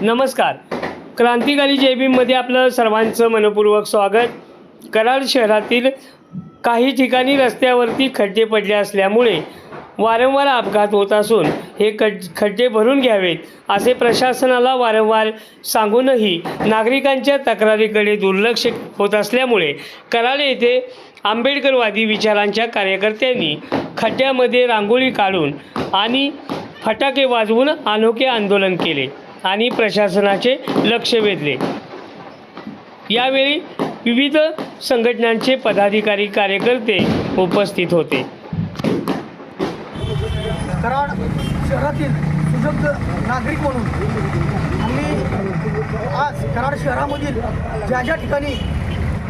नमस्कार. क्रांतिकारी जेबीमध्ये आपलं सर्वांचं मनपूर्वक स्वागत. कराड शहरातील काही ठिकाणी रस्त्यावरती खड्डे पडले असल्यामुळे वारंवार अपघात होत असून हे खड खड्डे भरून घ्यावेत असे प्रशासनाला वारंवार सांगूनही नागरिकांच्या तक्रारीकडे दुर्लक्ष होत असल्यामुळे कराड येथे आंबेडकरवादी विचारांच्या कार्यकर्त्यांनी खड्ड्यामध्ये रांगोळी काढून आणि फटाके वाजवून अनोखे आंदोलन केले. आणि प्रशासनाचे लक्ष वेधले. यावेळी विविध संघटनांचे पदाधिकारी कार्यकर्ते उपस्थित होते. कराड शहरातील सुजग नागरिक म्हणून आम्ही आज कराड शहरामधील ज्या ज्या ठिकाणी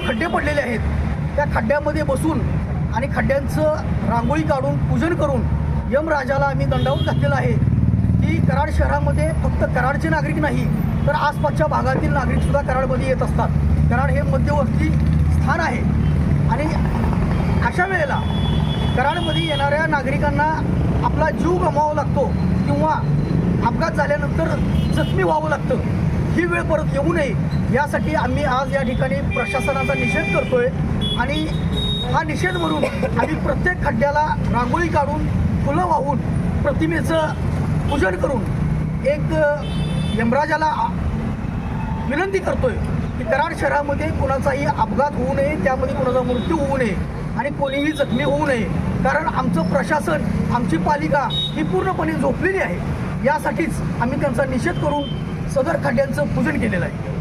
खड्डे पडलेले आहेत त्या खड्ड्यामध्ये बसून आणि खड्ड्यांचं रांगोळी काढून पूजन करून यमराजाला आम्ही दंडावून घातलेलं आहे. की कराड शहरामध्ये फक्त कराडचे नागरिक नाही तर आसपासच्या भागातील नागरिकसुद्धा कराडमध्ये येत असतात. कराड हे मध्यवर्ती स्थान आहे. आणि अशा वेळेला कराडमध्ये येणाऱ्या नागरिकांना आपला जीव गमावा लागतो किंवा अपघात झाल्यानंतर जखमी व्हावं लागतं. ही वेळ परत येऊ नये. यासाठी आम्ही आज या ठिकाणी प्रशासनाचा निषेध करतोय आणि हा निषेध म्हणून आम्ही प्रत्येक खड्ड्याला रांगोळी काढून फुलं वाहून प्रतिमेचं पूजन करून एक यमराजाला विनंती करतोय की कराड शहरामध्ये कोणाचाही अपघात होऊ नये त्यामध्ये कोणाचा मृत्यू होऊ नये आणि कोणीही जखमी होऊ नये. कारण आमचं प्रशासन आमची पालिका ही पूर्णपणे झोपलेली आहे. यासाठीच आम्ही त्यांचा निषेध करून सदर खड्ड्यांचं पूजन केलेलं आहे.